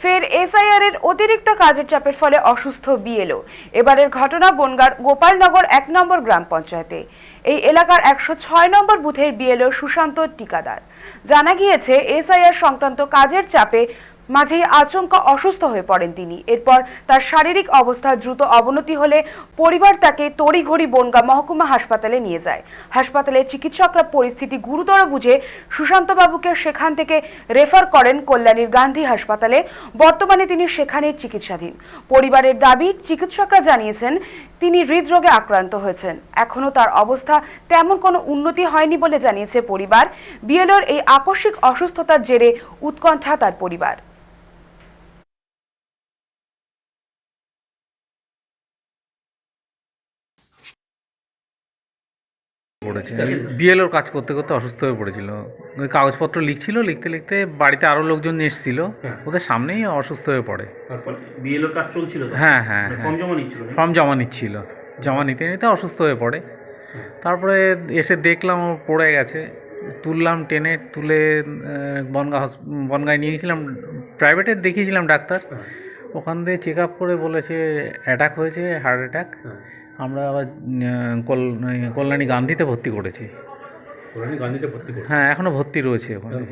ফের এসআইআর এর অতিরিক্ত কাজের চাপের ফলে অসুস্থ বিএলও। এবারের ঘটনা বনগার গোপালনগর এক নম্বর গ্রাম পঞ্চায়েতে। এই এলাকার একশো ছয় নম্বর বুথের বিএলও সুশান্ত টিকাদার। জানা গিয়েছে, এসআইআর সংক্রান্ত কাজের চাপে মাঝেই আচমকা অসুস্থ হয়ে পড়েন তিনি। এরপর তার শারীরিক অবস্থা দ্রুত অবনতি হলে পরিবার তাকে তড়িঘড়ি বনগা মহকুমা হাসপাতালে নিয়ে যায়। হাসপাতালে চিকিৎসকরা পরিস্থিতি গুরুতর বুঝে সুশান্তবাবুকে সেখান থেকে রেফার করেন কল্যাণীর গান্ধী হাসপাতালে। বর্তমানে তিনি সেখানে চিকিৎসাধীন। পরিবারের দাবি, চিকিৎসকরা জানিয়েছেন, তিনি হৃদরোগে আক্রান্ত হয়েছেন। এখনও তার অবস্থা তেমন কোনো উন্নতি হয়নি বলে জানিয়েছে পরিবার। বিএলওর এই আকস্মিক অসুস্থতার জেরে উৎকণ্ঠা তার পরিবার। পড়েছে বিএলওর কাজ করতে করতে অসুস্থ হয়ে পড়েছিল। ওই কাগজপত্র লিখছিল লিখতে লিখতে বাড়িতে আরও লোকজন এসেছিল। ওদের সামনেই অসুস্থ হয়ে পড়ে। বিএলওর কাজ চলছিল হ্যাঁ হ্যাঁ মানে হ্যাঁ। ফর্ম জমা নিচ্ছিল ফর্ম জমা নিচ্ছিল। জমা নিতে নিতে অসুস্থ হয়ে পড়ে। তারপরে এসে দেখলাম ও পড়ে গেছে। তুললাম টেনে তুলে বনগা হস বনগায় নিয়ে গেছিলাম। প্রাইভেটে দেখিয়েছিলাম ডাক্তার। ওখান দিয়ে চেক আপ করে বলেছে অ্যাটাক হয়েছে হার্ট অ্যাটাক আমরা আবার কল- কল্যাণী গান্ধীতে ভর্তি করেছি। কল্যাণী গান্ধীতে ভর্তি হ্যাঁ এখনও ভর্তি রয়েছে ওখানে।